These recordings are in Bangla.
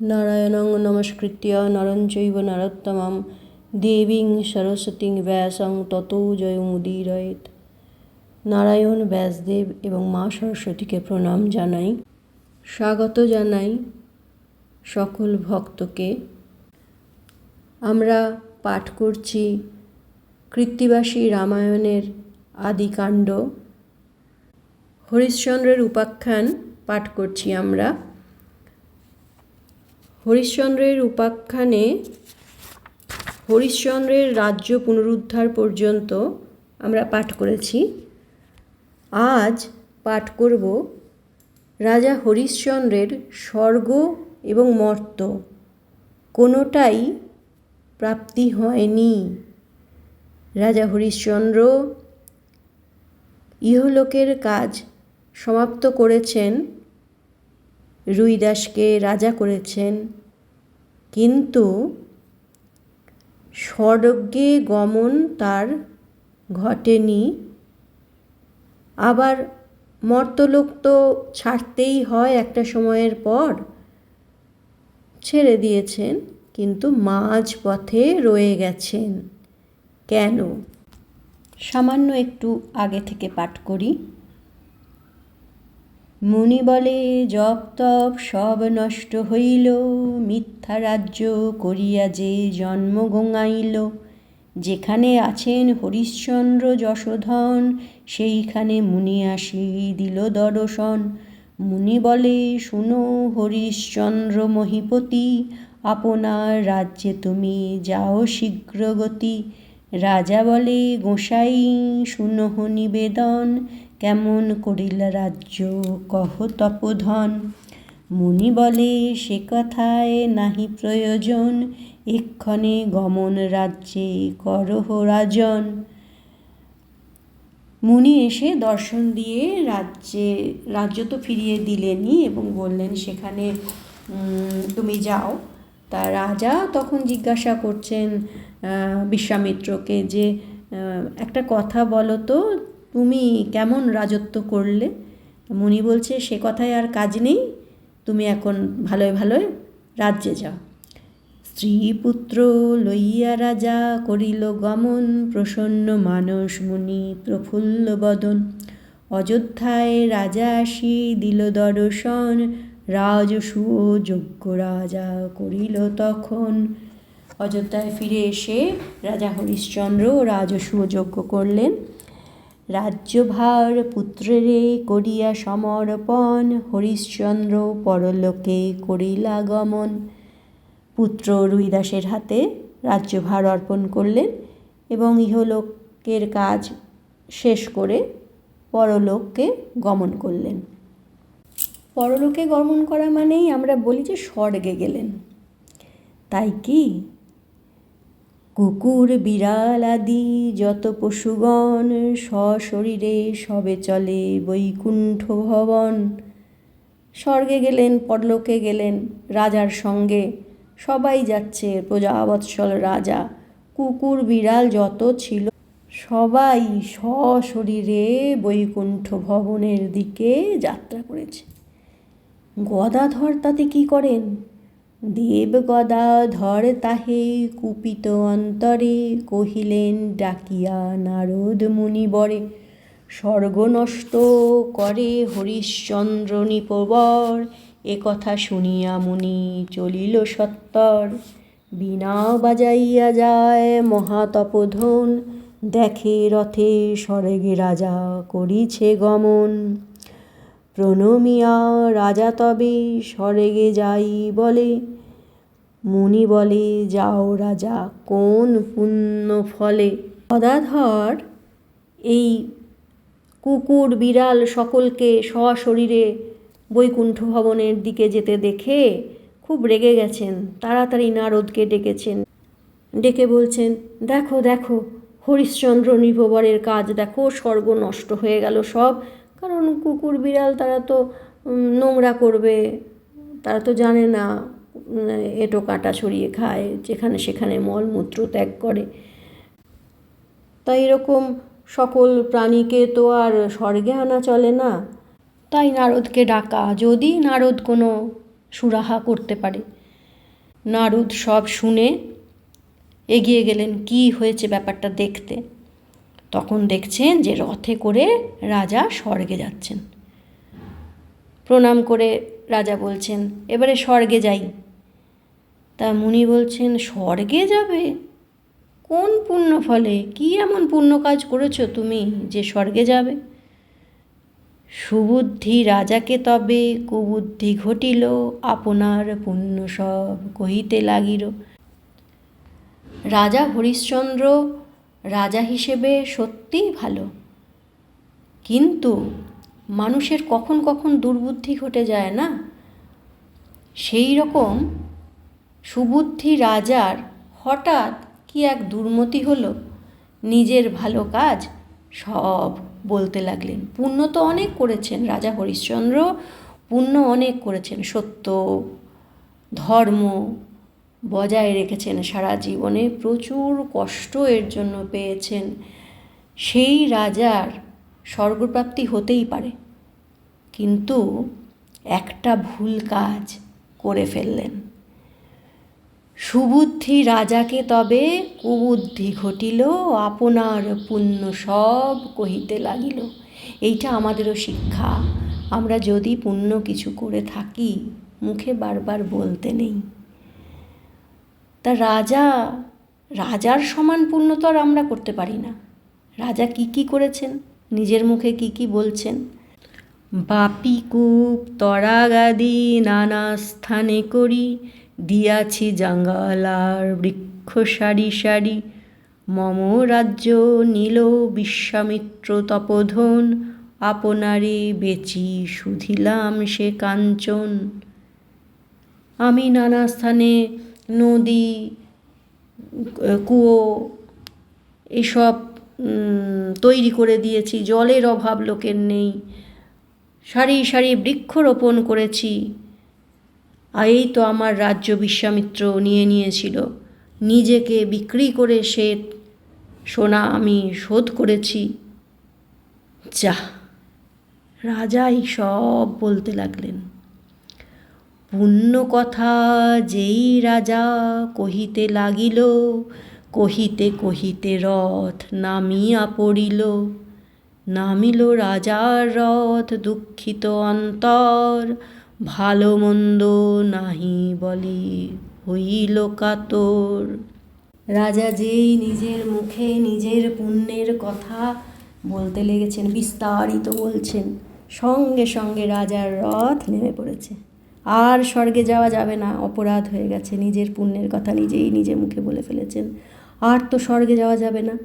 নারায়ণং নমস্কৃত্য নরং চৈব নরোত্তমম দেবীং সরস্বতীং ব্যাসং ততো জয়মুদীরয়েত নারায়ণ ব্যাসদেব এবং মা সরস্বতীকে প্রণাম জানাই। স্বাগত জানাই সকল ভক্তকে। আমরা পাঠ করছি কৃত্তিবাসী রামায়ণের আদিকাণ্ড হরিশ্চন্দ্রের উপাখ্যান পাঠ করছি আমরা। হরিশ্চন্দ্রের উপাখ্যানে হরিশ্চন্দ্রের রাজ্য পুনরুদ্ধার পর্যন্ত আমরা পাঠ করেছি। আজ পাঠ করব রাজা হরিশ্চন্দ্রের স্বর্গ এবং মর্ত। কোনোটাই প্রাপ্তি হয়নি। রাজা হরিশ্চন্দ্র ইহলোকের কাজ সমাপ্ত করেছেন। রুইদাসকে রাজা করেছেন। কিন্তু স্বর্গে গমন তার ঘটেনি। আবার মর্তলোক তো ছাড়তেই হয় একটা সময়ের পর। ছেড়ে দিয়েছেন, কিন্তু মাঝ পথে রয়ে গেছেন। কেন? সামান্য একটু আগে থেকে পাঠ করি। মুনি বলে জপ তপ সব নষ্ট হইল, মিথ্যা রাজ্য করিয়া যে জন্ম গঙাইল। যেখানে আছেন হরিশ্চন্দ্র যশোধন, সেইখানে মুনি আসি দিল দর্শন। মুনি বলে শুনো হরিশ্চন্দ্র মহিপতি, আপনার রাজ্যে তুমি যাও শীঘ্রগতি। রাজা বলে, গোসাই, শুনহ নিবেদন। কেমন করিল রাজ্য? কহ তপোধন। মুনি বলে, সে কথায় নাহি প্রয়োজন। এক্ষণে গমন রাজ্যে করহ রাজন। মুনি এসে দর্শন দিয়ে রাজ্যে, রাজ্য তো ফিরিয়ে দিলেনই এবং বললেন, সেখানে তুমি যাও। তা রাজা তখন জিজ্ঞাসা করছেন বিশ্বামিত্রকে যে একটা কথা বলো তো তুমি কেমন রাজত্ব করলে? মুনি বলছে, সে কথায় আর কাজ নেই। তুমি এখন ভালোয় ভালোয় রাজ্যে যাও। স্ত্রী পুত্র লইয়া রাজা করিল গমন, প্রসন্ন মানস মুনি প্রফুল্ল বদন। অযোধ্যায় রাজা আসি দিল দর্শন, রাজসূয় যোগ্য রাজা করিল তখন। অযোধ্যায় ফিরে এসে রাজা হরিশ্চন্দ্র রাজসূয় যজ্ঞ করলেন। রাজ্যভার পুত্রেরে করিয়া সমর্পণ, হরিশ্চন্দ্র পরলোকে করিলা গমন। পুত্র রুইদাসের হাতে রাজ্যভার অর্পণ করলেন এবং ইহলোকের কাজ শেষ করে পরলোককে গমন করলেন। পরলোকে গমন করা মানেই আমরা বলি যে স্বর্গে গেলেন। তাই কি? কুকুর বিড়াল আদি যত পশুগণ সশরীরে সবে চলে বৈকুণ্ঠ ভবন। স্বর্গে গেলেন, পরলোকে গেলেন, রাজার সঙ্গে। সবাই যাচ্ছে প্রজাবৎসল রাজা। কুকুর বিড়াল যত ছিল, সবাই সশরীরে বৈকুণ্ঠ ভবনের দিকে যাত্রা করেছে। গদাধর তাতে কী করেন? দেব গদাধর তাহে কুপিত অন্তরে কহিলেন, ডাকিয়া নারদ মুনিবরে স্বর্গ নষ্ট করে হরিশ্চন্দ্র নিপবর। এ কথা শুনিয়া মুনি চলিল সত্তর। বিনা বাজাইয়া যায় মহাতপধন। দেখে রথে স্বর্গে রাজা করিছে গমন। প্রণমিয়া, রাজা তবে স্বর্গে যাই বলে। মুনি বলে, যাও রাজা, কোন পুণ্য ফলে? গদাধর এই কুকুর বিড়াল সকলকে সশরীরে বৈকুণ্ঠ ভবনের দিকে যেতে দেখে খুব রেগে গেছেন। তাড়াতাড়ি নারদকে ডেকেছেন। ডেকে বলছেন, দেখো দেখো, হরিশ্চন্দ্র নিপবরের কাজ, দেখো, স্বর্গ নষ্ট হয়ে গেল সব। কারণ কুকুর, বিড়াল তারা তো নোংরা করবে। তারা তো জানে না এঁটো কাঁটা ছড়িয়ে খায়, যেখানে সেখানে মলমূত্র ত্যাগ করে। তাই এরকম সকল প্রাণীকে তো আর স্বর্গে আনা চলে না। তাই নারদকে ডাকা, যদি নারদ কোনো সুরাহা করতে পারে। নারদ সব শুনে এগিয়ে গেলেন, কি হয়েছে ব্যাপারটা দেখতে। তখন দেখছেন যে রথে করে রাজা স্বর্গে যাচ্ছেন। প্রণাম করে রাজা বলছেন, এবারে স্বর্গে যাই। তা মুনি বলছেন, স্বর্গে যাবে? কোন পুণ্য ফলে? কি এমন পুণ্য কাজ করেছ তুমি যে স্বর্গে যাবে? সুবুদ্ধি রাজাকে তবে, কুবুদ্ধি ঘটিল, আপনার পুণ্য সব কহিতে লাগিল। রাজা হরিশ্চন্দ্র রাজা হিসেবে সত্যিই ভালো। কিন্তু মানুষের কখন কখন দুর্বুদ্ধি ঘটে যায় না? সেই রকম সুবুদ্ধি রাজার হঠাৎ কি এক দুর্মতি হলো? নিজের ভালো কাজ সব বলতে লাগলেন। পুণ্য তো অনেক করেছেন রাজা হরিশ্চন্দ্র, পুণ্য অনেক করেছেন সত্য, ধর্ম বজায় রেখেছেন। সারা জীবনে প্রচুর কষ্ট এর জন্য পেয়েছেন। সেই রাজার স্বর্গপ্রাপ্তি হতেই পারে। কিন্তু একটা ভুল কাজ করে ফেললেন। সুবুদ্ধি রাজাকে তবে কুবুদ্ধি ঘটিল, আপনার পুণ্য সব কহিতে লাগিল। এইটা আমাদেরও শিক্ষা। আমরা যদি পুণ্য কিছু করে থাকি, মুখে বারবার বলতে নেই। তা রাজা, রাজার সমান পুণ্য তো আর আমরা করতে পারি না। রাজা কি কি করেছেন? নিজের মুখে কি কি বলছেন? বাপি কূপ, তরাগাদি নানা স্থানে করি, দিয়াছি জাঙ্গালার বৃক্ষ সারি সারি। মম রাজ্য নীল বিশ্বামিত্র তপোধন, আপনারে বেচি শুধিলাম সে কাঞ্চন। আমি নানা স্থানে নদী, কুয়ো এসব তৈরি করে দিয়েছি। জলের অভাব লোকের নেই। সারি সারি বৃক্ষরোপণ করেছি। আর এই তো আমার রাজ্য বিশ্বামিত্র নিয়ে নিয়েছিল। নিজেকে বিক্রি করে সে সোনা আমি শোধ করেছি। যা রাজাই সব বলতে লাগলেন। পুণ্য কথা যেই রাজা কহিতে লাগিল, কহিতে কহিতে রথ নামিয়া পড়িল। নামিল রাজার রথ দুঃখিত অন্তর, ভালো মন্দ নাহি বলি হইল কাতর। রাজা যেই নিজের মুখে নিজের পুণ্যের কথা বলতে লেগেছেন, বিস্তারিত বলছেন, সঙ্গে সঙ্গে রাজার রথ নেমে পড়েছে। আর স্বর্গে যাওয়া যাবে না, অপরাধ হয়ে গেছে। নিজের পুণ্যের কথা নিজেই নিজে মুখে বলে ফেলেছেন। আর তো স্বর্গে যাওয়া যাবে না।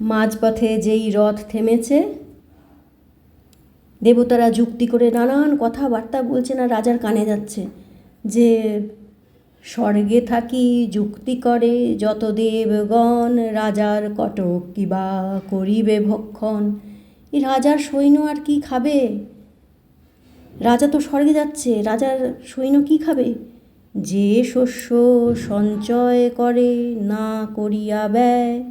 মাঝপথে যেই রথ থেমেছে, দেবতারা যুক্তি করে নানান কথাবার্তা বলছে না রাজার কানে যাচ্ছে যে, স্বর্গে থাকি, যুক্তি করে, যত দেবগণ, রাজার কটক কিবা করিবে ভক্ষণ। এই রাজার সৈন্য আর কি খাবে? রাজা তো স্বর্গে যাচ্ছে, রাজার সৈন্য কি খাবে? যে শস্য সঞ্চয় করে, না করিয়া ব্যয়,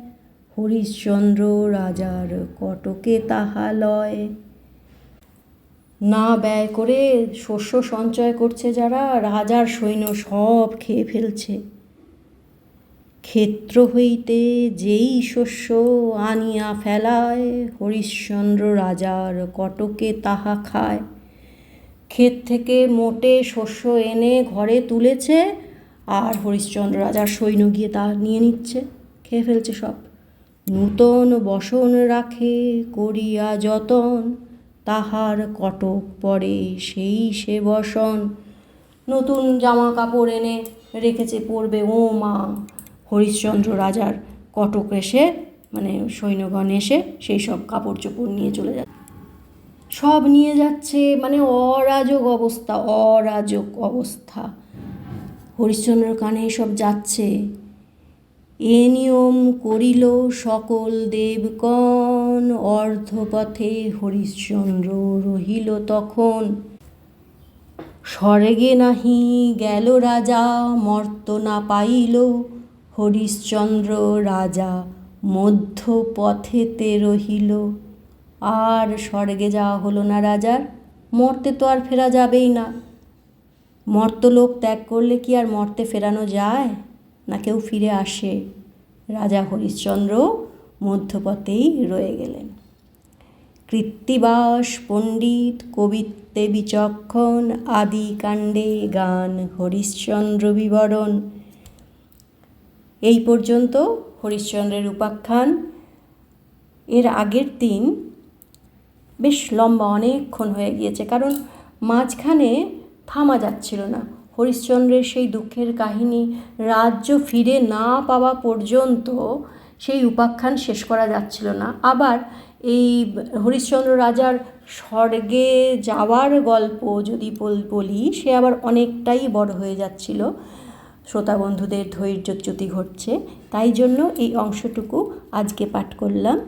হরিশ্চন্দ্র রাজার কটকে তাহা লয়। না ব্যয় করে শস্য সঞ্চয় করছে যারা, রাজার সৈন্য সব খেয়ে ফেলছে। ক্ষেত্র হইতে যেই শস্য আনিয়া ফেলায়, হরিশ্চন্দ্র রাজার কটকে তাহা খায়। ক্ষেত থেকে মোটে শস্য এনে ঘরে তুলেছে আর হরিশ্চন্দ্র রাজার সৈন্য গিয়ে তা নিয়ে নিচ্ছে, খেয়ে ফেলছে সব। নূতন বসন রাখে, করিয়া যতন, তাহার কটক পরে সেই সে বসন। নতুন জামা কাপড় এনে রেখেছে পরবে, ও মা। হরিশ্চন্দ্র রাজার কটক এসে মানে সৈন্যগণ এসে সেই সব কাপড় চোপড় নিয়ে চলে যাচ্ছে। সব নিয়ে যাচ্ছে মানে অরাজক অবস্থা অরাজক অবস্থা। হরিশ্চন্দ্র কানে সব যাচ্ছে। এ নিয়ম করিল সকল দেবগণ, অর্ধপথে হরিশ্চন্দ্র রহিল তখন। স্বর্গে নাহি গেল রাজা, মর্ত না পাইল হরিশ্চন্দ্র রাজা মধ্য পথেতে রহিল। আর স্বর্গে যাওয়া হলো না রাজার। মরতে তো আর ফেরা যাবেই না। মর্তলোক ত্যাগ করলে কি আর মর্তে ফেরানো যায়? না কেউ ফিরে আসে। রাজা হরিশ্চন্দ্র মধ্যপথেই রয়ে গেলেন। কৃত্তিবাস, পণ্ডিত, কবিত্বে বিচক্ষণ, আদি কাণ্ডে গান, হরিশ্চন্দ্র বিবরণ। এই পর্যন্ত হরিশ্চন্দ্রের উপাখ্যান। এর আগের দিন বেশ লম্বা অনেকক্ষণ হয়ে গিয়েছে, কারণ মাঝখানে থামা যাচ্ছিল না। হরিশ্চন্দ্রের সেই দুঃখের কাহিনী রাজ্য ফিরে না পাওয়া পর্যন্ত সেই উপাখ্যান শেষ করা যাচ্ছিল না। আবার এই হরিশ্চন্দ্র রাজার স্বর্গে যাওয়ার গল্প যদি বল- সে আবার অনেকটাই বড় হয়ে যাচ্ছিল। শ্রোতা বন্ধুদের ধৈর্যচ্যুতি ঘটছে, তাই জন্য এই অংশটুকু আজকে পাঠ করলাম।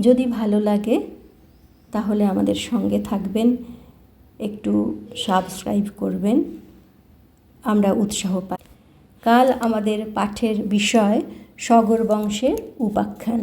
যদি ভালো লাগে তাহলে আমাদের সঙ্গে থাকবেন, একটু সাবস্ক্রাইব করবেন, আমরা উৎসাহ পাই। কাল আমাদের পাঠের বিষয় সগর বংশের উপাখ্যান।